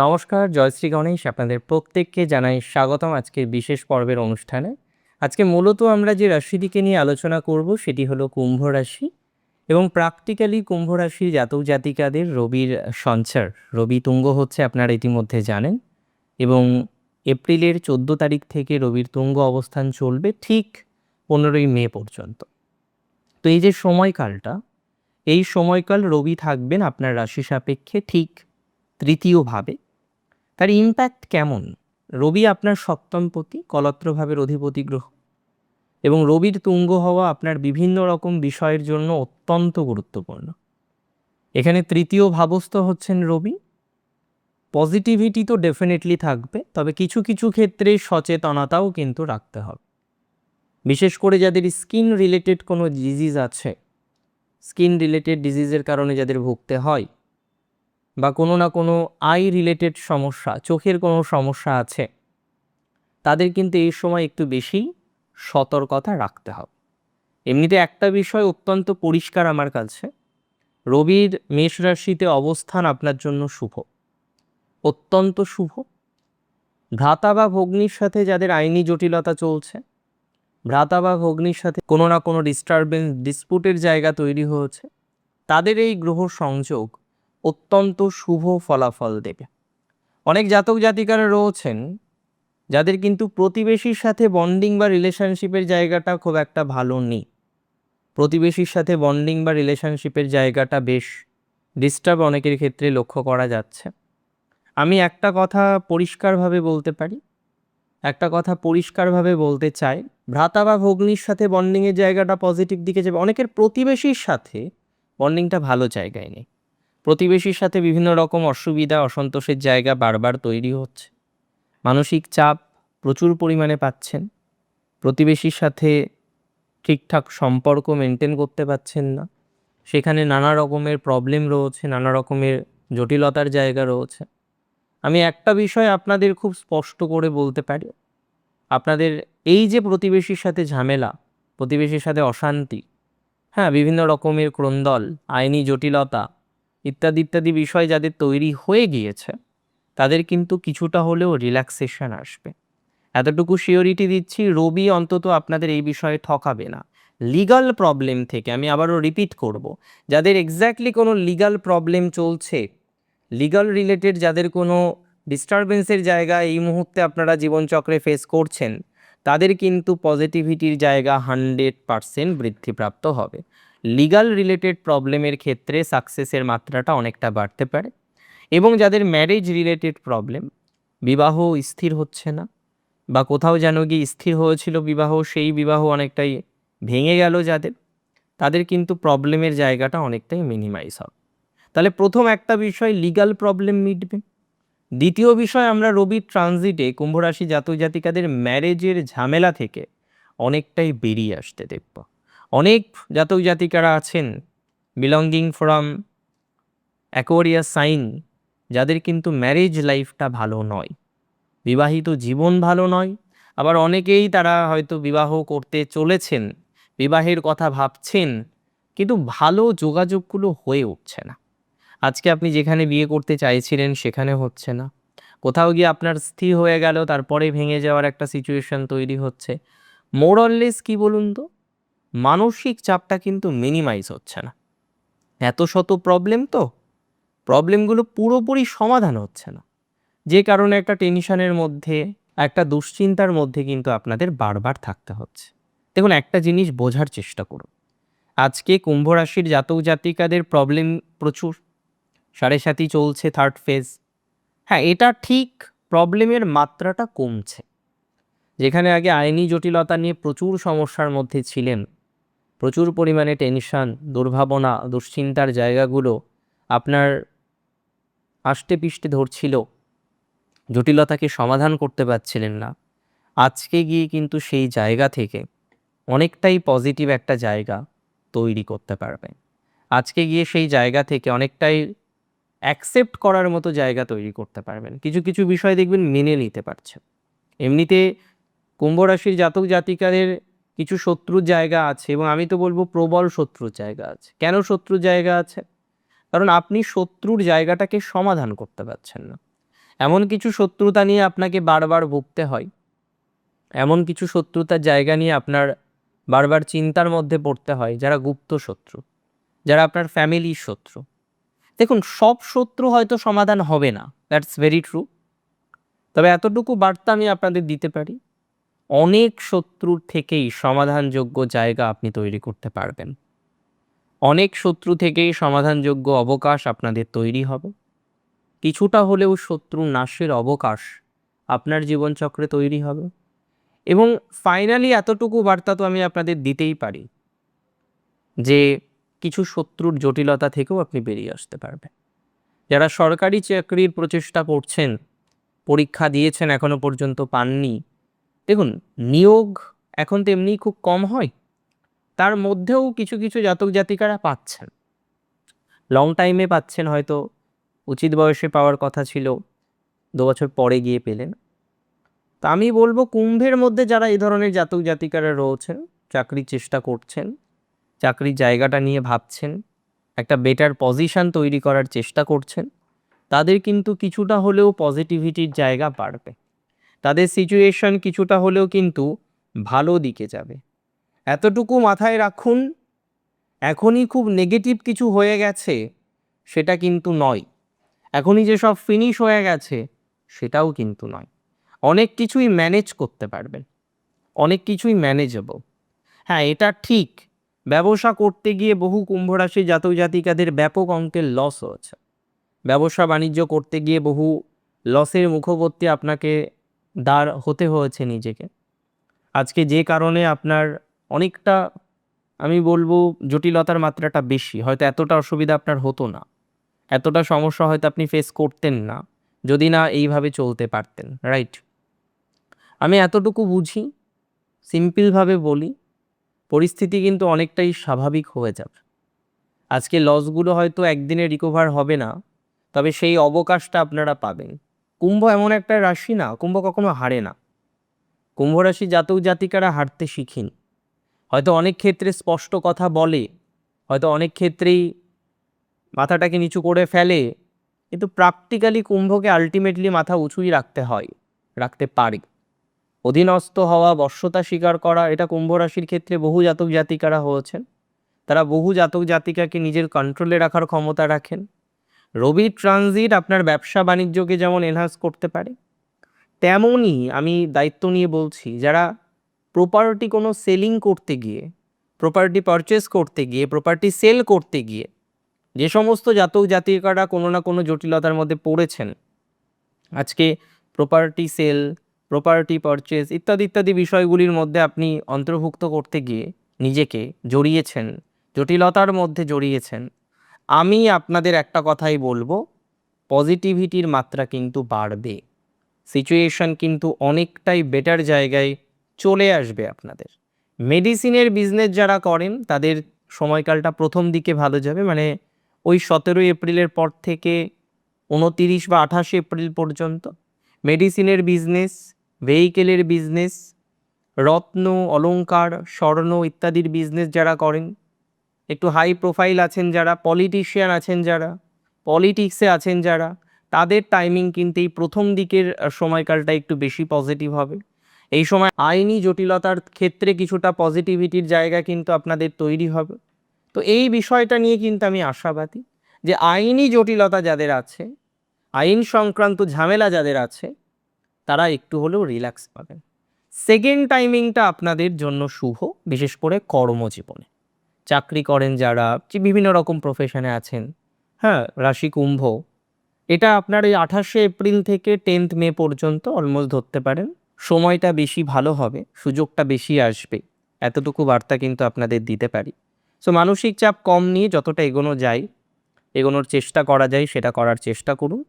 নমস্কার জয়শ্রী গণেশ আপনাদের প্রত্যেককে জানাই স্বাগতম আজকের বিশেষ পর্বের অনুষ্ঠানে। আজকে মূলত আমরা যে রাশিটিকে নিয়ে আলোচনা করব সেটি হলো কুম্ভ রাশি এবং প্র্যাকটিক্যালি কুম্ভ রাশির জাতক জাতিকাদের রবির সঞ্চার। রবি তুঙ্গ হচ্ছে আপনারা ইতিমধ্যে জানেন এবং এপ্রিলের চোদ্দ তারিখ থেকে রবির তুঙ্গ অবস্থান চলবে ঠিক পনেরোই মে পর্যন্ত। তো এই যে সময়কালটা, এই সময়কাল রবি থাকবেন আপনার রাশি সাপেক্ষে ঠিক তৃতীয়ভাবে। তার ইম্প্যাক্ট কেমন? রবি আপনার সপ্তম সপ্তমপতি কলত্রভাবের অধিপতি গ্রহ। এবং রবির তুঙ্গ হওয়া আপনার বিভিন্ন রকম বিষয়ের জন্য অত্যন্ত গুরুত্বপূর্ণ। এখানে তৃতীয় ভাবস্থ হচ্ছেন রবি। পজিটিভিটি তো ডেফিনেটলি থাকবে, তবে কিছু কিছু ক্ষেত্রে সচেতনতাও কিন্তু রাখতে হবে। বিশেষ করে যাদের স্কিন রিলেটেড কোনো ডিজিজ আছে স্কিন রিলেটেড ডিজিজের কারণে যাদের ভুগতে হয় বা কোনো না কোনো আই রিলেটেড সমস্যা, চোখের কোনো সমস্যা আছে, তাদের কিন্তু এই সময় একটু বেশি সতর্কতা রাখতে হবে। এমনিতে একটা বিষয় অত্যন্ত পরিষ্কার আমার কাছে, রবির মেষ রাশিতে অবস্থান আপনার জন্য শুভ, অত্যন্ত শুভ। ভ্রাতা বা ভগ্নির সাথে যাদের আইনি জটিলতা চলছে, ভ্রাতা বা ভগ্নির সাথে কোনো না কোনো ডিস্টারবেন্স ডিসপুটের জায়গা তৈরি হয়েছে, তাদের এই গ্রহ সংযোগ অত্যন্ত শুভ ফলাফল দেবে। অনেক জাতক জাতিকারা রয়েছেন যাদের কিন্তু প্রতিবেশীর সাথে বন্ডিং বা রিলেশনশিপের জায়গাটা খুব একটা ভালো নেই। প্রতিবেশীর সাথে বন্ডিং বা রিলেশনশিপের জায়গাটা বেশ ডিস্টার্ব অনেকের ক্ষেত্রে লক্ষ্য করা যাচ্ছে। আমি একটা কথা পরিষ্কারভাবে বলতে পারি। একটা কথা পরিষ্কারভাবে বলতে চাই, ভ্রাতা বা ভগ্নির সাথে বন্ডিংয়ের জায়গাটা পজিটিভ দিকে যাবে। অনেকের প্রতিবেশীর সাথে বন্ডিংটা ভালো জায়গায় নেই। প্রতিবেশীর সাথে বিভিন্ন রকম অসুবিধা, অসন্তোষের জায়গা বারবার তৈরি হচ্ছে। মানসিক চাপ প্রচুর পরিমাণে পাচ্ছেন। প্রতিবেশীর সাথে ঠিকঠাক সম্পর্ক মেনটেন করতে পারছেন না। সেখানে নানা রকমের প্রবলেম রয়েছে, নানা রকমের জটিলতার জায়গা রয়েছে। আমি একটা বিষয় আপনাদের খুব স্পষ্ট করে বলতে পারি। আপনাদের এই যে প্রতিবেশীর সাথে ঝামেলা, প্রতিবেশীর সাথে অশান্তি হ্যাঁ বিভিন্ন রকমের ক্রন্দল, আইনি জটিলতা ইত্যাদি ইত্যাদি বিষয় যাদের তৈরি হয়ে গিয়েছে, তাদের কিন্তু কিছুটা হলেও রিল্যাক্সেশন আসবে। এতটুকু শিওরিটি দিচ্ছি, রবি অন্তত আপনাদের এই বিষয়ে ঠকাবে না। লিগাল প্রবলেম থেকে আমি আবারও রিপিট করব, যাদের এক্স্যাক্টলি কোনো লিগাল প্রবলেম চলছে লিগাল রিলেটেড যাদের কোনো ডিস্টারবেন্সের জায়গা এই মুহূর্তে আপনারা জীবনচক্রে ফেস করছেন, তাদের কিন্তু পজিটিভিটির জায়গা হান্ড্রেড পারসেন্ট বৃদ্ধিপ্রাপ্ত হবে। লিগাল রিলেটেড প্রবলেমের ক্ষেত্রে সাকসেসের মাত্রাটা অনেকটা বাড়তে পারে এবং যাদের ম্যারেজ রিলেটেড প্রবলেম বিবাহ স্থির হচ্ছে না বা কোথাও যেন গিয়ে স্থির হয়েছিল বিবাহ, সেই বিবাহ অনেকটাই ভেঙে গেল যাদের, তাদের কিন্তু প্রবলেমের জায়গাটা অনেকটাই মিনিমাইজ হবে। তাহলে প্রথম একটা বিষয় লিগাল প্রবলেম মিটবে। দ্বিতীয় বিষয় আমরা রবির ট্রানজিটে কুম্ভরাশি জাতক জাতিকাদের ম্যারেজের ঝামেলা থেকে অনেকটাই বেরিয়ে আসতে দেখব। অনেক জাতক জাতিকারা আছেন বিলঙ্গিং ফ্রম অ্যাকোরিয়া সাইন যাদের কিন্তু ম্যারেজ লাইফটা ভালো নয়। বিবাহিত জীবন ভালো নয়। আবার অনেকেই তারা হয়তো বিবাহ করতে চলেছেন, বিবাহের কথা ভাবছেন, কিন্তু ভালো যোগাযোগগুলো হয়ে উঠছে না। আজকে আপনি যেখানে বিয়ে করতে চাইছিলেন সেখানে হচ্ছে না। কোথাও গিয়ে আপনার স্থির হয়ে গেল, তারপরে ভেঙে যাওয়ার একটা সিচুয়েশন তৈরি হচ্ছে। মোরললেস কি বলুন তো? মানসিক চাপটা কিন্তু মিনিমাইজ হচ্ছে না। এত শত প্রবলেম তো প্রবলেমগুলো পুরোপুরি সমাধান হচ্ছে না। যে কারণে একটা টেনশনের মধ্যে, একটা দুশ্চিন্তার মধ্যে কিন্তু আপনাদের বারবার থাকতে হচ্ছে। দেখুন, একটা জিনিস বোঝার চেষ্টা করুন। আজকে কুম্ভ রাশির জাতক জাতিকাদের প্রবলেম প্রচুর। সাড়ে সাথী চলছে থার্ড ফেজ হ্যাঁ এটা ঠিক প্রবলেমের মাত্রাটা কমছে। যেখানে আগে আইনি জটিলতা নিয়ে প্রচুর সমস্যার মধ্যে ছিলেন প্রচুর পরিমাণে টেনশন, দুর্ভাবনা, দুশ্চিন্তার জায়গাগুলো আপনার আষ্টে পিষ্টে ধরছিল। জটিলতাকে সমাধান করতে পারছিলেন না। আজকে গিয়ে কিন্তু সেই জায়গা থেকে অনেকটাই পজিটিভ একটা জায়গা তৈরি করতে পারবেন। আজকে গিয়ে সেই জায়গা থেকে অনেকটাই অ্যাকসেপ্ট করার মতো জায়গা তৈরি করতে পারবেন। কিছু কিছু বিষয় দেখবেন মেনে নিতে পারছেন। এমনিতে কুম্ভ রাশির জাতক জাতিকাদের কিছু শত্রুর জায়গা আছে এবং আমি তো বলব প্রবল শত্রুর জায়গা আছে। কেন শত্রুর জায়গা আছে? কারণ আপনি শত্রুর জায়গাটাকে সমাধান করতে পারছেন না। এমন কিছু শত্রুতা নিয়ে আপনাকে বারবার ভুগতে হয়। এমন কিছু শত্রুতার জায়গা নিয়ে আপনার বারবার চিন্তার মধ্যে পড়তে হয় যারা গুপ্ত শত্রু, যারা আপনার ফ্যামিলির শত্রু। দেখুন, সব শত্রু হয়তো সমাধান হবে না। দ্যাটস ভেরি ট্রু তবে এতটুকু বার্তা আমি আপনাদের দিতে পারি। অনেক শত্রুর থেকেই সমাধানযোগ্য জায়গা আপনি তৈরি করতে পারবেন। অনেক শত্রু থেকেই সমাধানযোগ্য অবকাশ আপনাদের তৈরি হবে। কিছুটা হলেও শত্রু নাশের অবকাশ আপনার জীবনচক্রে তৈরি হবে। এবং ফাইনালি এতটুকু বার্তা তো আমি আপনাদের দিতেই পারি যে, কিছু শত্রুর জটিলতা থেকেও আপনি বেরিয়ে আসতে পারবেন। যারা সরকারি চাকরির প্রচেষ্টা করছেন, পরীক্ষা দিয়েছেন এখনও পর্যন্ত পাননি দেখুন, নিয়োগ এখন তো এমনি খুব কম হয়। তার মধ্যেও কিছু কিছু জাতক জাতিকারা পাচ্ছেন। লং টাইমে পাচ্ছেন হয়তো, উচিত বয়সে পাওয়ার কথা ছিল, দু বছর পরে গিয়ে পেলেন। তা আমি বলব কুম্ভের মধ্যে যারা এই ধরনের জাতক জাতিকারা রয়েছেন, চাকরির চেষ্টা করছেন, চাকরির জায়গাটা নিয়ে ভাবছেন, একটা বেটার পজিশন তৈরি করার চেষ্টা করছেন, তাদের কিন্তু কিছুটা হলেও পজিটিভিটির জায়গা বাড়বে। তাদের সিচুয়েশন কিছুটা হলেও কিন্তু ভালো দিকে যাবে। এতটুকু মাথায় রাখুন, এখনই খুব নেগেটিভ কিছু হয়ে গেছে, সেটা কিন্তু নয়। এখনই যে সব ফিনিশ হয়ে গেছে, সেটাও কিন্তু নয়। অনেক কিছুই ম্যানেজ করতে পারবেন, অনেক কিছুই ম্যানেজেবল হ্যাঁ এটা ঠিক, ব্যবসা করতে গিয়ে বহু কুম্ভরাশি জাতক জাতিকাদের ব্যাপক অঙ্কের লস হয়েছে। ব্যবসা বাণিজ্য করতে গিয়ে বহু লসের মুখবর্তী আপনাকে দাঁড় হতে হয়েছে নিজেকে। আজকে যে কারণে আপনার অনেকটা, আমি বলব, জটিলতার মাত্রাটা বেশি, হয়তো এতটা অসুবিধা আপনার হতো না। এতটা সমস্যা হয়তো আপনি ফেস করতেন না, যদি না এইভাবে চলতে পারতেন রাইট আমি এতটুকু বুঝি সিম্পলভাবে বলি, পরিস্থিতি কিন্তু অনেকটাই স্বাভাবিক হয়ে যাবে। আজকে লসগুলো হয়তো একদিনে রিকভার হবে না, তবে সেই অবকাশটা আপনারা পাবেন। কুম্ভ এমন একটা রাশি না, কুম্ভ কখনো হারে না। কুম্ভ রাশি জাতক জাতিকারা হারতে শিখিন। হয়তো অনেক ক্ষেত্রে স্পষ্ট কথা বলে, হয়তো অনেক ক্ষেত্রেই মাথাটাকে নিচু করে ফেলে, কিন্তু প্র্যাকটিক্যালি কুম্ভকে আলটিমেটলি মাথা উঁচুই রাখতে হয়, রাখতে পারে। অধীনস্থ হওয়া, বর্ষতা স্বীকার করা, এটা কুম্ভ রাশির ক্ষেত্রে বহু জাতক জাতিকারা হয়েছেন। তারা বহু জাতক জাতিকাকে নিজের কন্ট্রোলে রাখার ক্ষমতা রাখেন। রবি ট্রানজিট আপনার ব্যবসা বাণিজ্যকে যেমন এনহান্স করতে পারে, তেমনই আমি দায়িত্ব নিয়ে বলছি, যারা প্রপার্টি কোনো সেলিং করতে গিয়ে প্রপার্টি পারচেস করতে গিয়ে প্রপার্টি সেল করতে গিয়ে, যে সমস্ত জাতক জাতিকারা কোনো না কোনো জটিলতার মধ্যে পড়েছেন, আজকে প্রপার্টি সেল প্রপার্টি পারচেস ইত্যাদি ইত্যাদি বিষয়গুলির মধ্যে আপনি অন্তর্ভুক্ত করতে গিয়ে নিজেকে জড়িয়েছেন, জটিলতার মধ্যে জড়িয়েছেন আমি আপনাদের একটা কথাই বলব পজিটিভিটির মাত্রা কিন্তু বাড়বে। সিচুয়েশন কিন্তু অনেকটাই বেটার জায়গায় চলে আসবে আপনাদের। মেডিসিনের বিজনেস যারা করেন, তাদের সময়কালটা প্রথম দিকে ভালো যাবে মানে ওই সতেরোই এপ্রিলের পর থেকে উনতিরিশ বা আঠাশে এপ্রিল পর্যন্ত মেডিসিনের বিজনেস ভেহিকেলের বিজনেস রত্ন, অলংকার, স্বর্ণ ইত্যাদির বিজনেস যারা করেন একটু হাই প্রোফাইল আছেন যারা পলিটিশিয়ান আছেন যারা পলিটিক্সে আছেন যারা, তাদের টাইমিং কিন্তু এই প্রথম দিকের সময়কালটা একটু বেশি পজিটিভ হবে। এই সময় আইনি জটিলতার ক্ষেত্রে কিছুটা পজিটিভিটির জায়গা কিন্তু আপনাদের তৈরি হবে। তো এই বিষয়টা নিয়ে কিন্তু আমি আশাবাদী যে আইনি জটিলতা যাদের আছে, আইন সংক্রান্ত ঝামেলা যাদের আছে, তারা একটু হলেও রিল্যাক্স পাবেন। সেকেন্ড টাইমিংটা আপনাদের জন্য শুভ, বিশেষ করে কর্মজীবনে। চাকরি করেন যারা, যে বিভিন্ন রকম প্রফেশনে আছেন। হ্যাঁ রাশি কুম্ভ। এটা আপনার এই আঠাশে এপ্রিল থেকে টেন্থ মে পর্যন্ত অলমোস্ট ধরতে পারেন। সময়টা বেশি ভালো হবে, সুযোগটা বেশি আসবে। এতটুকু বার্তা কিন্তু আপনাদের দিতে পারি। সো মানসিক চাপ কম নিয়ে যতটা এগোনো যায়, এগোনোর চেষ্টা করা যায়, সেটা করার চেষ্টা করুন।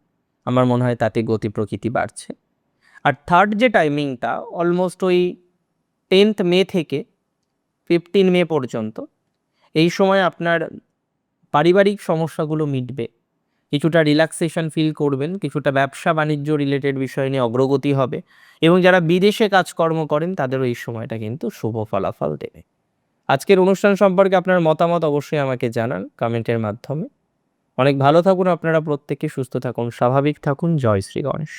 আমার মনে হয় তাতে গতি প্রকৃতি বাড়ছে। আর থার্ড যে টাইমিংটা অলমোস্ট ওই টেন্থ মে থেকে ফিফটিন মে পর্যন্ত এই সময় আপনার পারিবারিক সমস্যাগুলো মিটবে। কিছুটা রিল্যাক্সেশন ফিল করবেন, কিছুটা ব্যবসা বাণিজ্য রিলেটেড বিষয় নিয়ে অগ্রগতি হবে এবং যারা বিদেশে কাজকর্ম করেন, তাদেরও এই সময়টা কিন্তু শুভ ফলাফল দেবে। আজকের অনুষ্ঠান সম্পর্কে আপনার মতামত অবশ্যই আমাকে জানান কমেন্টের মাধ্যমে। অনেক ভালো থাকুন আপনারা প্রত্যেকে, সুস্থ থাকুন, স্বাভাবিক থাকুন। জয় শ্রী গণেশ।